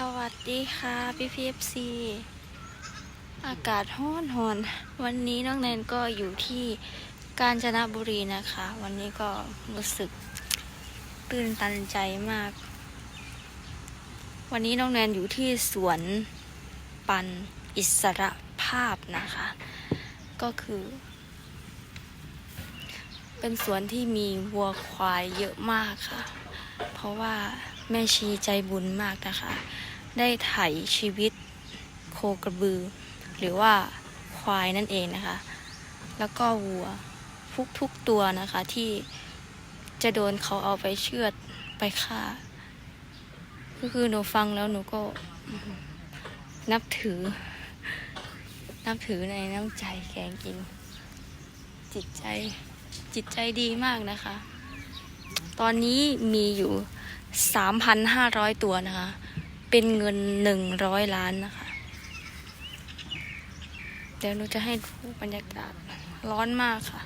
สวัสดีค่ะพี่พีเอฟซีอากาศห้อนหอนวันนี้น้องแนนก็อยู่ที่กาญจนบุรีนะคะ วันนี้ก็รู้สึกตื่นตันใจมาก วันนี้น้องแนนอยู่ที่สวนปันอิสระภาพนะคะ ก็คือ เป็นสวนที่มีวัวควายเยอะมากค่ะ เพราะว่าแม่ชีใจบุญมากนะคะ ได้ไถ่ชีวิตโคกระบือ หรือว่าควายนั่นเองนะคะ แล้วก็วัวทุกทุกๆตัวนะคะที่จะโดนเขาเอาไปเชือดไปฆ่า ก็คือหนูฟังแล้วหนูก็นับถือ นับถือในน้ำใจแกจริงจิตใจจิตใจดีมากนะคะ ตอนนี้มีอยู่ 3,500 ตัวนะคะ เป็นเงิน100ล้านนะคะ เดี๋ยวหนูจะให้ดูบรรยากาศร้อนมากค่ะ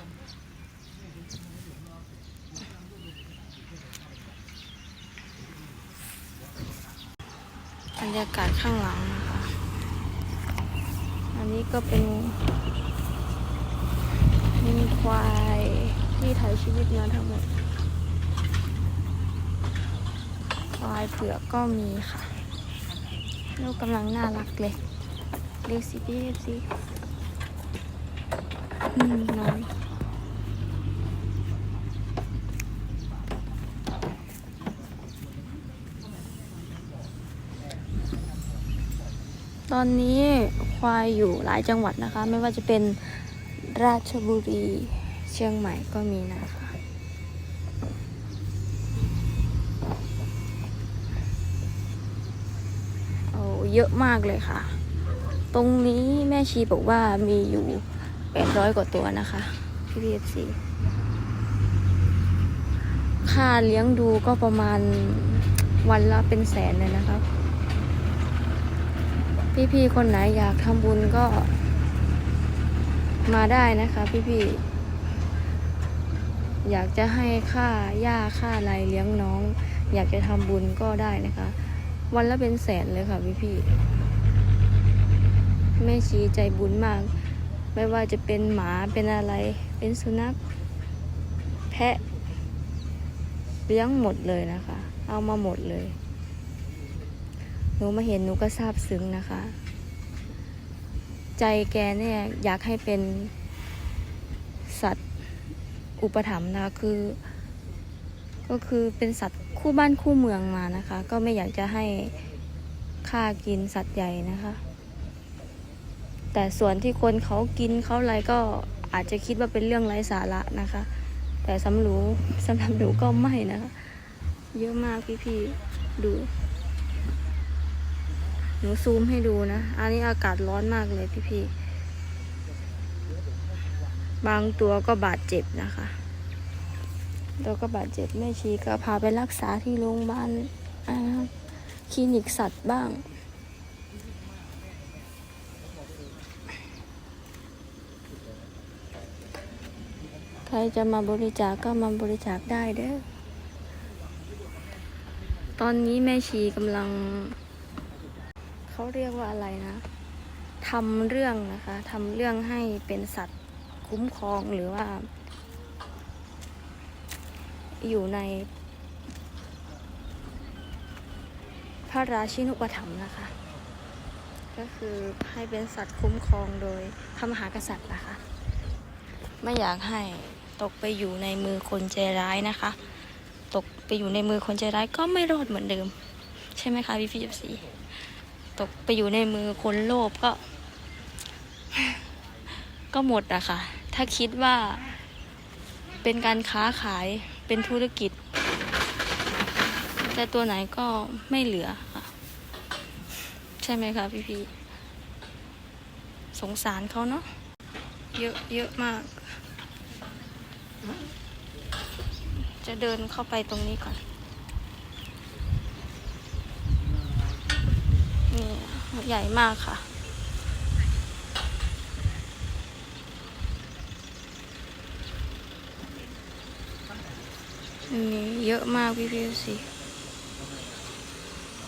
บรรยากาศข้างหลังนะคะ อันนี้ก็เป็นมีควายที่ถ่ายชีวิตมาทั้งหมดควายเผือกก็มีค่ะ ลูกกำลังน่ารักเลยเรียกสิพี่เรียกสิอืมนอนตอนนี้ควายอยู่หลายจังหวัดนะคะ ไม่ว่าจะเป็นราชบุรีเชียงใหม่ก็มีนะคะ โอ้ เยอะมากเลยค่ะ ตรงนี้แม่ชีบอกว่ามีอยู่แปดร้อยกว่าตัวนะคะพี่พีเอฟซีค่าเลี้ยงดูก็ประมาณวันละเป็นแสนเลยนะคะพี่ๆคนไหนอยากทำบุญก็มาได้นะคะพี่ๆอยากจะให้ค่าหญ้าค่าอะไรเลี้ยงน้อง อยากจะทำบุญก็ได้นะคะ วันละเป็นแสนเลยค่ะพี่พี่แม่ชีใจบุญมาก ไม่ว่าจะเป็นหมาเป็นอะไร เป็นสุนัข แพะ เลี้ยงหมดเลยนะคะ เอามาหมดเลย หนูมาเห็นหนูก็ซาบซึ้งนะคะ ใจแกเนี่ยอยากให้เป็นสัตว์อุปถัมภ์นะคะคือ ก็คือเป็นสัตว์คู่บ้านคู่เมืองมานะคะ ก็ไม่อยากจะให้ฆ่ากินสัตว์ใหญ่นะคะ แต่ส่วนที่คนเขากินเขาอะไรก็อาจจะคิดว่าเป็นเรื่องไร้สาระนะคะ แต่สำหรูสำหรับหนูก็ไม่นะคะ เยอะมากพี่ๆดูหนูซูมให้ดูนะ อันนี้อากาศร้อนมากเลยพี่ๆ บางตัวก็บาดเจ็บนะคะ แล้วก็บาดเจ็บแม่ชีก็พาไปรักษาที่โรงพยาบาลคลินิกสัตว์บ้าง ใครจะมาบริจาคก็มาบริจาคได้เด้อ ตอนนี้แม่ชีกำลัง เขาเรียกว่าอะไรนะทำเรื่องนะคะทำเรื่องให้เป็นสัตว์คุ้มครองหรือว่า อยู่ในพระราชินุปถัมภ์นะคะ ก็คือให้เป็นสัตว์คุ้มครองโดยพระมหากษัตริย์นะคะ ไม่อยากให้ตกไปอยู่ในมือคนใจร้ายนะคะ ตกไปอยู่ในมือคนใจร้ายก็ไม่รอดเหมือนเดิม ใช่ไหมคะพี่พี่ฟซีตกไปอยู่ในมือคนโลภก็ ก็หมดอะค่ะ ถ้าคิดว่าเป็นการค้าขาย เป็นธุรกิจ แต่ตัวไหนก็ไม่เหลือค่ะ ใช่ไหมคะพี่พี่สงสารเขาเนาะเยอะเยอะมาก จะเดินเข้าไปตรงนี้ก่อน นี่ ใหญ่มากค่ะ นี่เยอะมากพี่พี่สิ